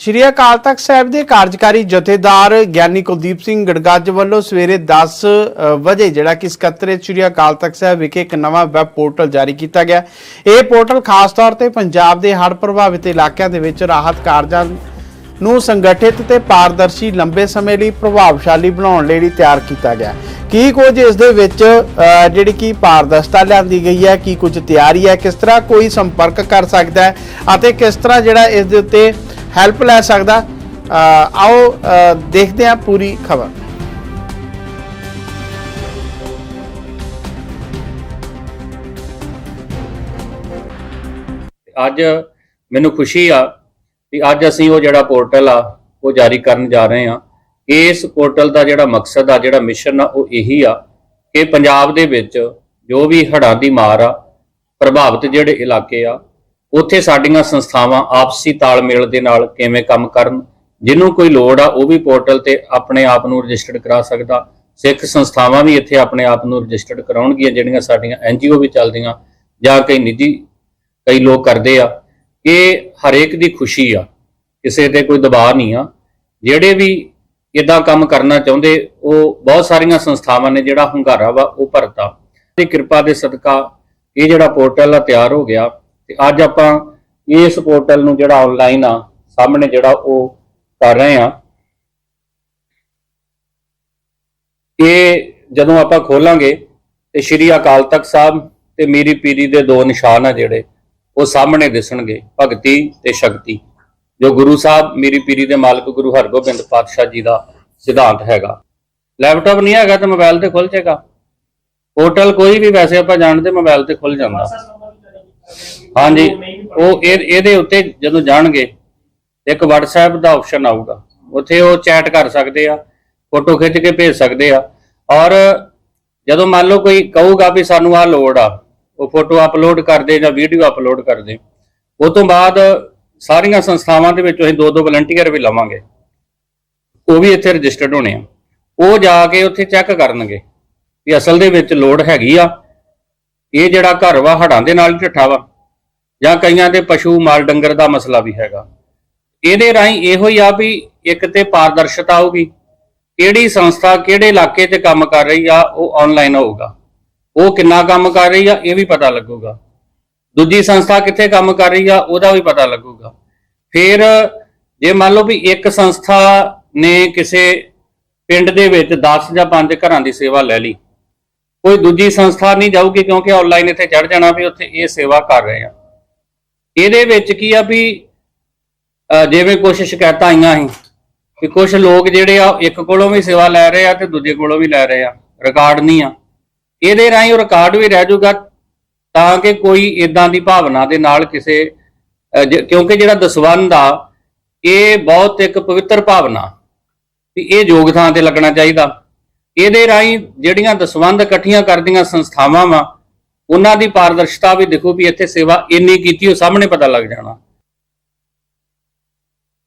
ਸ਼੍ਰੀ ਅਕਾਲ ਤਖਤ ਸਾਹਿਬ ਦੇ ਕਾਰਜਕਾਰੀ ਜਥੇਦਾਰ ਗਿਆਨੀ ਕੁਲਦੀਪ ਸਿੰਘ ਗੜਗੱਜ ਵੱਲੋਂ ਸਵੇਰੇ 10 ਵਜੇ ਜਿਹੜਾ ਕਿ ਸਕੱਤਰੇਤ ਸ਼੍ਰੀ ਅਕਾਲ ਤਖਤ ਸਾਹਿਬ ਵਿਖੇ ਇੱਕ ਨਵਾਂ ਵੈਬ ਪੋਰਟਲ ਜਾਰੀ ਕੀਤਾ ਗਿਆ। ਇਹ ਪੋਰਟਲ ਖਾਸ ਤੌਰ ਤੇ ਪੰਜਾਬ ਦੇ ਹੜ੍ਹ ਪ੍ਰਭਾਵਿਤ ਇਲਾਕਿਆਂ ਦੇ ਵਿੱਚ ਰਾਹਤ ਕਾਰਜਾਂ ਨੂੰ ਸੰਗਠਿਤ ਤੇ ਪਾਰਦਰਸ਼ੀ ਲੰਬੇ ਸਮੇਂ ਲਈ ਪ੍ਰਭਾਵਸ਼ਾਲੀ ਬਣਾਉਣ ਲਈ ਤਿਆਰ ਕੀਤਾ ਗਿਆ। ਕੀ ਕੁਝ ਇਸ ਦੇ ਵਿੱਚ ਜਿਹੜੀ ਕਿ ਪਾਰਦਰਸ਼ਤਾ ਲਿਆਂਦੀ ਗਈ ਹੈ, ਕੀ ਕੁਝ ਤਿਆਰੀ ਹੈ, ਕਿਸ ਤਰ੍ਹਾਂ ਕੋਈ ਸੰਪਰਕ ਕਰ ਸਕਦਾ ਹੈ ਅਤੇ ਕਿਸ ਤਰ੍ਹਾਂ ਜਿਹੜਾ ਇਸ ਦੇ ਉੱਤੇ ਹੈਲਪ ਲੈ ਸਕਦਾ। ਆਓ ਦੇਖਦੇ ਹਾਂ ਪੂਰੀ ਖਬਰ। ਅੱਜ ਮੈਨੂੰ ਖੁਸ਼ੀ ਆ ਕਿ ਅੱਜ ਅਸੀਂ ਉਹ ਜਿਹੜਾ ਪੋਰਟਲ ਆ, ਉਹ ਜਾਰੀ ਕਰਨ ਜਾ ਰਹੇ ਆ ਇਸ ਪੋਰਟਲ ਦਾ ਜਿਹੜਾ ਮਕਸਦ ਆ, ਜਿਹੜਾ ਮਿਸ਼ਨ ਆ, ਉਹ ਇਹੀ ਆ ਕਿ ਪੰਜਾਬ ਦੇ ਵਿੱਚ ਜੋ ਵੀ ਹੜ੍ਹਾਂ ਦੀ ਮਾਰ ਆ, ਪ੍ਰਭਾਵਿਤ ਜਿਹੜੇ ਇਲਾਕੇ ਆ ਉੱਥੇ ਸਾਡੀਆਂ ਸੰਸਥਾਵਾਂ ਆਪਸੀ ਤਾਲਮੇਲ ਦੇ ਨਾਲ ਕਿਵੇਂ ਕੰਮ ਕਰਨ ਜਿਹਨੂੰ ਕੋਈ ਲੋੜ ਆ ਉਹ ਵੀ ਪੋਰਟਲ ਤੇ ਆਪਣੇ ਆਪ ਨੂੰ ਰਜਿਸਟਰਡ ਕਰਾ ਸਕਦਾ। ਸਿੱਖ ਸੰਸਥਾਵਾਂ ਵੀ ਇੱਥੇ ਆਪਣੇ ਆਪ ਨੂੰ ਰਜਿਸਟਰਡ ਕਰਾਉਣਗੀਆਂ, ਜਿਹੜੀਆਂ ਸਾਡੀਆਂ ਐਨਜੀਓ ਵੀ ਚੱਲਦੀਆਂ, ਜਾਂ ਕਈ ਨਿੱਜੀ, ਕਈ ਲੋਕ ਕਰਦੇ ਆ। ਇਹ ਹਰੇਕ ਦੀ ਖੁਸ਼ੀ ਆ, ਕਿਸੇ ਤੇ ਕੋਈ ਦਬਾਅ ਨਹੀਂ ਆ। ਜਿਹੜੇ ਵੀ ਇਦਾਂ ਕੰਮ ਕਰਨਾ ਚਾਹੁੰਦੇ, ਉਹ ਬਹੁਤ ਸਾਰੀਆਂ ਸੰਸਥਾਵਾਂ ਨੇ ਜਿਹੜਾ ਹੁੰਗਾਰਾ ਵਾ, ਉਹ ਭਰਤਾ। ਤੇ ਕਿਰਪਾ ਦੇ ਸਦਕਾ ਇਹ ਜਿਹੜਾ ਪੋਰਟਲ ਆ ਤਿਆਰ ਹੋ ਗਿਆ। ਤੇ ਅੱਜ ਆਪਾਂ ਇਸ ਪੋਰਟਲ ਨੂੰ ਜਿਹੜਾ ਆਨਲਾਈਨ ਆ, ਸਾਹਮਣੇ ਜਿਹੜਾ ਉਹ ਕਰ ਰਹੇ ਆ ਇਹ ਜਦੋਂ ਆਪਾਂ ਖੋਲਾਂਗੇ ਤੇ ਸ਼੍ਰੀ ਅਕਾਲ ਤਖਤ ਸਾਹਿਬ ਤੇ ਮੀਰੀ ਪੀਰੀ ਦੇ ਦੋ ਨਿਸ਼ਾਨ ਆ ਜਿਹੜੇ, ਉਹ ਸਾਹਮਣੇ ਦਿਸਣਗੇ, ਭਗਤੀ ਤੇ ਸ਼ਕਤੀ, ਜੋ ਗੁਰੂ ਸਾਹਿਬ ਮੀਰੀ ਪੀਰੀ ਦੇ ਮਾਲਕ ਗੁਰੂ ਹਰਗੋਬਿੰਦ ਪਾਤਸ਼ਾਹ ਜੀ ਦਾ ਸਿਧਾਂਤ ਹੈਗਾ। ਲੈਪਟਾਪ ਨਹੀਂ ਹੈਗਾ ਤਾਂ ਮੋਬਾਈਲ ਤੇ ਖੁੱਲ ਜਾਏਗਾ। ਪੋਰਟਲ ਕੋਈ ਵੀ ਵੈਸੇ ਆਪਾਂ ਜਾਣਦੇ ਮੋਬਾਈਲ ਤੇ ਖੁੱਲ ਜਾਂਦਾ। ਹਾਂਜੀ, ਉਹ ਇਹ ਇਹਦੇ ਉੱਤੇ ਜਦੋਂ ਜਾਣਗੇ, ਇੱਕ WhatsApp ਦਾ ਆਪਸ਼ਨ ਆਊਗਾ। ਉੱਥੇ ਉਹ ਚੈਟ ਕਰ ਸਕਦੇ ਆ ਫੋਟੋ ਖਿੱਚ ਕੇ ਭੇਜ ਸਕਦੇ ਆ। ਔਰ ਜਦੋਂ ਮੰਨ ਲਓ ਕੋਈ ਕਹੂਗਾ ਵੀ ਸਾਨੂੰ ਆ ਲੋੜ ਆ, ਉਹ ਫੋਟੋ ਅਪਲੋਡ ਕਰ ਦੇ ਜਾਂ ਵੀਡੀਓ ਅਪਲੋਡ ਕਰ ਦੇ ਉਹ ਤੋਂ ਬਾਅਦ ਸਾਰੀਆਂ ਸੰਸਥਾਵਾਂ ਦੇ ਵਿੱਚ ਅਸੀਂ ਦੋ ਦੋ ਵਲੰਟੀਅਰ ਵੀ ਲਵਾਂਗੇ। ਉਹ ਵੀ ਇੱਥੇ ਰਜਿਸਟਰਡ ਹੋਣੇ ਆ। ਉਹ ਜਾ ਕੇ ਉੱਥੇ ਚੈੱਕ ਕਰਨਗੇ ਵੀ ਅਸਲ ਦੇ ਵਿੱਚ ਲੋੜ ਹੈਗੀ ਆ। ਇਹ ਜਿਹੜਾ ਘਰ ਵਾ ਹੜਾਂ ਦੇ ਨਾਲ ਹੀ ਢੱਠਾ ਵਾ। ਜਾਂ ਕਈਆਂ ਦੇ ਪਸ਼ੂ ਮਾਲ ਡੰਗਰ ਦਾ ਮਸਲਾ ਵੀ ਹੈਗਾ। ਇਹਦੇ ਰਾਹੀਂ ਇਹੋ ਹੀ ਆ ਵੀ ਇੱਕ ਤੇ ਪਾਰਦਰਸ਼ਤਾ ਆਊਗੀ, ਕਿਹੜੀ ਸੰਸਥਾ ਕਿਹੜੇ ਇਲਾਕੇ ਤੇ ਕੰਮ ਕਰ ਰਹੀ ਆ, ਉਹ ਆਨਲਾਈਨ ਹੋਊਗਾ। ਉਹ ਕਿੰਨਾ ਕੰਮ ਕਰ ਰਹੀ ਆ, ਇਹ ਵੀ ਪਤਾ ਲੱਗੂਗਾ। ਦੂਜੀ ਸੰਸਥਾ ਕਿੱਥੇ ਕੰਮ ਕਰ ਰਹੀ ਆ, ਉਹਦਾ ਵੀ ਪਤਾ ਲੱਗੂਗਾ। ਫਿਰ ਜੇ ਮੰਨ ਲਓ ਵੀ ਇੱਕ ਸੰਸਥਾ ਨੇ ਕਿਸੇ ਪਿੰਡ ਦੇ ਵਿੱਚ 10 ਜਾਂ 5 ਘਰਾਂ ਦੀ ਸੇਵਾ ਲੈ ਲਈ, ਕੋਈ ਦੂਜੀ ਸੰਸਥਾ ਨਹੀਂ ਜਾਊਗੀ ਕਿਉਂਕਿ ਆਨਲਾਈਨ ਇੱਥੇ ਚੜ ਜਾਣਾ ਵੀ ਉੱਥੇ ਇਹ ਸੇਵਾ ਕਰ ਰਹੇ ਆ। ਇਹਦੇ ਵਿੱਚ ਕੀ ਆ ਵੀ ਜਿਵੇਂ ਕੁਝ ਸ਼ਿਕਾਇਤਾਂ ਆਈਆਂ ਸੀ ਕਿ ਕੁਝ ਲੋਕ ਜਿਹੜੇ ਆ, ਇੱਕ ਕੋਲੋਂ ਵੀ ਸੇਵਾ ਲੈ ਰਹੇ ਆ ਤੇ ਦੂਜੇ ਕੋਲੋਂ ਵੀ ਲੈ ਰਹੇ ਆ, ਰਿਕਾਰਡ ਨਹੀਂ ਆ। ਇਹਦੇ ਰਾਹੀਂ ਉਹ ਰਿਕਾਰਡ ਵੀ ਰਹਿ ਜਾਊਗਾ ਤਾਂ ਕਿ ਕੋਈ ਇਦਾਂ ਦੀ ਭਾਵਨਾ ਦੇ ਨਾਲ ਕਿਸੇ ਕਿਉਂਕਿ ਜਿਹੜਾ ਦਸਵੰਧ ਆ, ਇਹ ਬਹੁਤ ਇੱਕ ਪਵਿੱਤਰ ਭਾਵਨਾ ਵੀ ਇਹ ਯੋਗ ਥਾਂ ਤੇ ਲੱਗਣਾ ਚਾਹੀਦਾ। ਇਹਦੇ ਰਾਹੀਂ ਜਿਹੜੀਆਂ ਦਸਵੰਧ ਇਕੱਠੀਆਂ ਕਰਦੀਆਂ ਸੰਸਥਾਵਾਂ ਵਾ ਉਹਨਾਂ ਦੀ ਪਾਰਦਰਸ਼ਤਾ ਵੀ ਦੇਖੋ ਵੀ ਇੱਥੇ ਸੇਵਾ ਇੰਨੀ ਕੀਤੀ, ਉਹ ਸਾਹਮਣੇ ਪਤਾ ਲੱਗ ਜਾਣਾ।